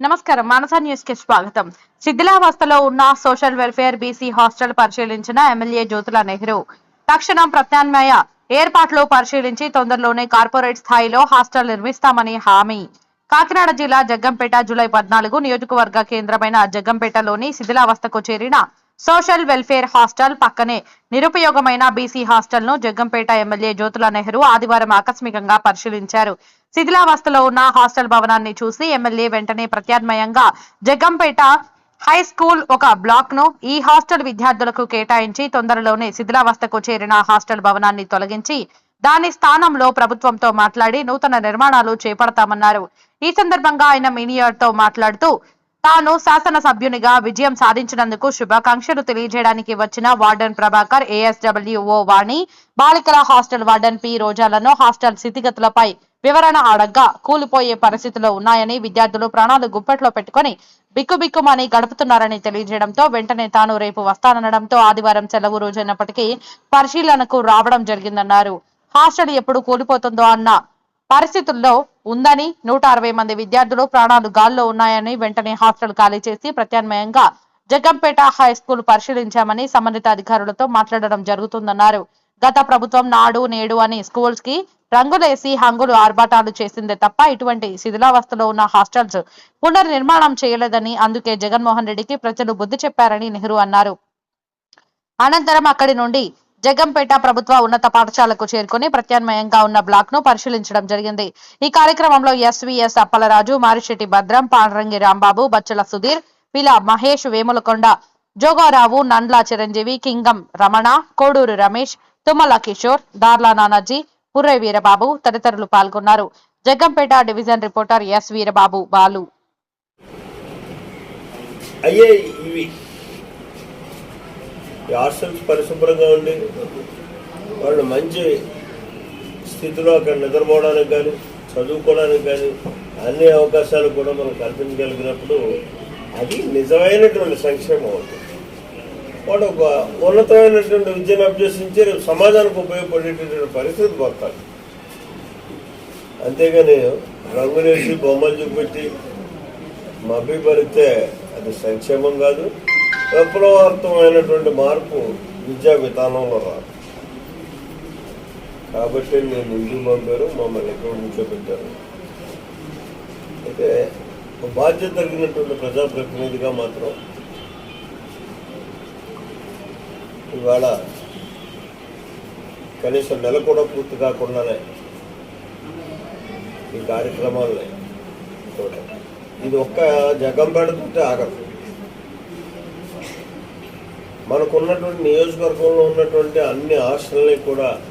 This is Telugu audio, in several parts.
నమస్కారం. మానస న్యూస్కి స్వాగతం. శిథిలావస్థలో ఉన్న సోషల్ వెల్ఫేర్ బీసీ హాస్టల్ పరిశీలించిన ఎమ్మెల్యే జ్యోతుల నెహ్రూ. తక్షణం ప్రత్యామ్నాయ ఏర్పాట్లు పరిశీలించి తొందరలోనే కార్పొరేట్ స్థాయిలో హాస్టల్ నిర్మిస్తామని హామీ. కాకినాడ జిల్లా జగ్గంపేట జూలై పద్నాలుగు నియోజకవర్గ కేంద్రమైన జగ్గంపేటలోని శిథిలావస్థకు చేరిన సోషల్ వెల్ఫేర్ హాస్టల్ పక్కనే నిరుపయోగమైన బీసీ హాస్టల్ను జగ్గంపేట ఎమ్మెల్యే జ్యోతుల నెహ్రూ ఆదివారం ఆకస్మికంగా పరిశీలించారు. శిథిలావస్థలో ఉన్న హాస్టల్ భవనాన్ని చూసి ఎమ్మెల్యే వెంటనే ప్రత్యామ్నాయంగా జగ్గంపేట హై స్కూల్ ఒక బ్లాక్ను ఈ హాస్టల్ విద్యార్థులకు కేటాయించి తొందరలోనే శిథిలావస్థకు చేరిన హాస్టల్ భవనాన్ని తొలగించి దాని స్థానంలో ప్రభుత్వంతో మాట్లాడి నూతన నిర్మాణాలు చేపడతామన్నారు. ఈ సందర్భంగా ఆయన మీడియాతో మాట్లాడుతూ తాను శాసనసభ్యునిగా విజయం సాధించినందుకు శుభాకాంక్షలు తెలియజేయడానికి వచ్చిన వార్డెన్ ప్రభాకర్ ఏఎస్డబ్ల్యూఓ వాణి బాలికల హాస్టల్ వార్డెన్ పి రోజాలను హాస్టల్ స్థితిగతులపై వివరణ అడగ్గా కూలిపోయే పరిస్థితిలో ఉన్నాయని విద్యార్థులు ప్రాణాలు గుప్పట్లో పెట్టుకొని బిక్కుబిక్కుమని గడుపుతున్నారని తెలియజేయడంతో వెంటనే తాను రేపు వస్తాననడంతో ఆదివారం సెలవు రోజైనప్పటికీ పరిశీలనకు రావడం జరిగిందన్నారు. హాస్టల్ ఎప్పుడు కూలిపోతుందో అన్న పరిస్థితుల్లో ఉందని నూట అరవై మంది విద్యార్థులు ప్రాణాలు గాల్లో ఉన్నాయని వెంటనే హాస్టల్ ఖాళీ చేసి ప్రత్యామ్నాయంగా జగ్గంపేట హై స్కూల్ పరిశీలించామని సంబంధిత అధికారులతో మాట్లాడడం జరుగుతుందన్నారు. గత ప్రభుత్వం నాడు నేడు అని స్కూల్స్కి రంగులేసి హంగులు ఆర్భాటాలు చేసిందే తప్ప ఇటువంటి శిథిలావస్థలో ఉన్న హాస్టల్స్ పునర్నిర్మాణం చేయలేదని అందుకే జగన్మోహన్ రెడ్డికి ప్రజలు బుద్ధి చెప్పారని నెహ్రూ అన్నారు. అనంతరం అక్కడి నుండి జగంపేట ప్రభుత్వ ఉన్నత పాఠశాలకు చేరుకుని ప్రత్యామ్నాయంగా ఉన్న బ్లాక్ను పరిశీలించడం జరిగింది. ఈ కార్యక్రమంలో ఎస్వీఎస్ అప్పలరాజు మారిశెట్టి భద్రం పాండ్రంగి రాంబాబు బచ్చల సుధీర్ పిల మహేష్ వేములకొండ జోగారావు నండ్ల చిరంజీవి కింగం రమణ కోడూరు రమేష్ తుమ్మల కిషోర్ దార్లా నానాజీ పుర్రై వీరబాబు తదితరులు పాల్గొన్నారు. Jaggampeta division reporter S Veerababu Balu. అయ్యే ఈ హాస్టల్స్ పరిశుభ్రంగా ఉండి వాళ్ళు మంచి స్థితిలో అక్కడ నిద్రపోవడానికి కానీ చదువుకోవడానికి కానీ అన్ని అవకాశాలు కూడా మనం కల్పించగలిగినప్పుడు అది నిజమైనటువంటి సంక్షేమం అవుతుంది. వాడు ఒక ఉన్నతమైనటువంటి విద్యను అభ్యసించి రేపు సమాజానికి ఉపయోగపడేటటువంటి పరిస్థితి పోతాడు. అంతేగాని రంగులేసి బొమ్మలు చూపెట్టి మభ్యపరిస్తే అది సంక్షేమం కాదు. విప్లవార్థమైనటువంటి మార్పు విద్యా విధానంలో రాదు. కాబట్టి నేను ఇంటికి పంపారు మమ్మల్ని ఎక్కడ కూర్చోబెట్టారు అయితే బాధ్యత కలిగినటువంటి ప్రజాప్రతినిధిగా మాత్రం ఇవాళ కనీసం నెల కూడా పూర్తి కాకుండానే ఈ కార్యక్రమాలని ఇది ఒక్క జగం పెడుతుంటే ఆగదు. మనకున్నటువంటి నియోజకవర్గంలో ఉన్నటువంటి అన్ని హాస్టల్ని కూడా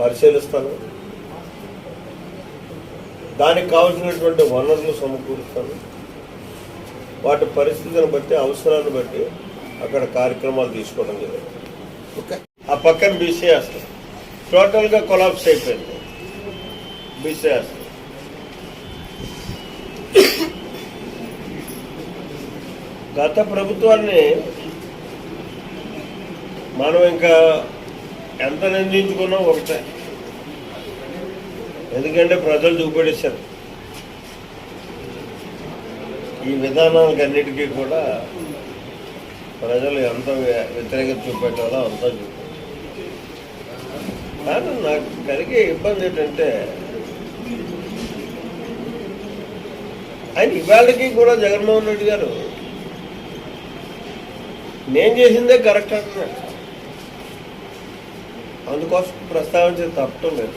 పరిశీలిస్తాను. దానికి కావాల్సినటువంటి వనరులు సమకూరుస్తాను. వాటి పరిస్థితిని బట్టి అవసరాన్ని బట్టి అక్కడ కార్యక్రమాలు తీసుకోవడం జరిగింది. ఓకే. ఆ పక్కన బీసీ హాస్టల్ టోటల్గా కొలాప్స్ అయిపోయింది. బీసీ హాస్టల్ గత ప్రభుత్వాన్ని మనం ఇంకా ఎంత నిందించుకున్నా ఒకటే. ఎందుకంటే ప్రజలు చూపెట్టేశారు ఈ విధానాలకన్నిటికీ కూడా ప్రజలు ఎంత వ్యతిరేకత చూపెట్టాలో అంతా చూపెట్టారు. కానీ నాకు కలిగే ఇబ్బంది ఏంటంటే ఆయన ఇవాళకి కూడా జగన్మోహన్ రెడ్డి గారు నేను చేసిందే కరెక్ట్ అంటున్నాడు. అందుకోసం ప్రస్తావించే తప్పటం లేదు.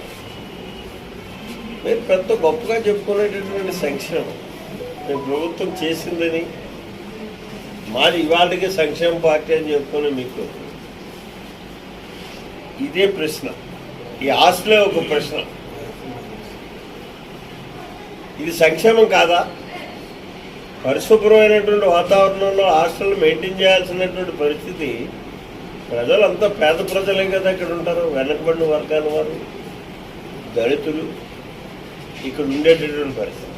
మీరు పెద్ద గొప్పగా చెప్పుకునేటటువంటి సంక్షేమం. మీ ప్రభుత్వం చేసిందని మాది ఇవాళకి సంక్షేమ పార్టీ అని చెప్పుకునే మీకు ఇదే ప్రశ్న. ఈ ఆశలే ఒక ప్రశ్న. ఇది సంక్షేమం కాదా? పరిశుభ్రమైనటువంటి వాతావరణంలో హాస్టల్ మెయింటైన్ చేయాల్సినటువంటి పరిస్థితి ప్రజలంతా పేద ప్రజలే కదా ఇక్కడ ఉంటారు? వెనకబడిన వర్గాల వారు దళితులు ఇక్కడ ఉండేటటువంటి పరిస్థితి.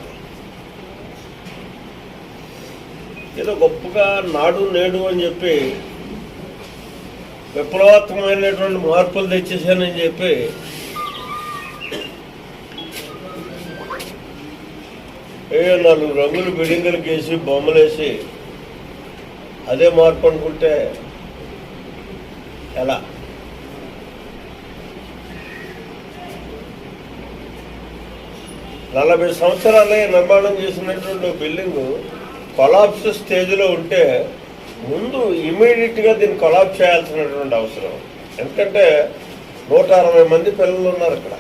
ఏదో గొప్పగా నాడు నేడు అని చెప్పి విప్లవాత్మకమైనటువంటి మార్పులు తెచ్చేసానని చెప్పి ఏయో నాలుగు రంగులు బిల్డింగులు గీసి బొమ్మలేసి అదే మార్పు అనుకుంటే ఎలా? నలభై సంవత్సరాలే నిర్మాణం చేసినటువంటి బిల్డింగ్ కొలాప్స్ స్టేజ్లో ఉంటే ముందు ఇమీడియట్గా దీన్ని కొలాప్స్ చేయాల్సినటువంటి అవసరం. ఎందుకంటే నూట అరవై మంది పిల్లలు ఉన్నారు ఇక్కడ.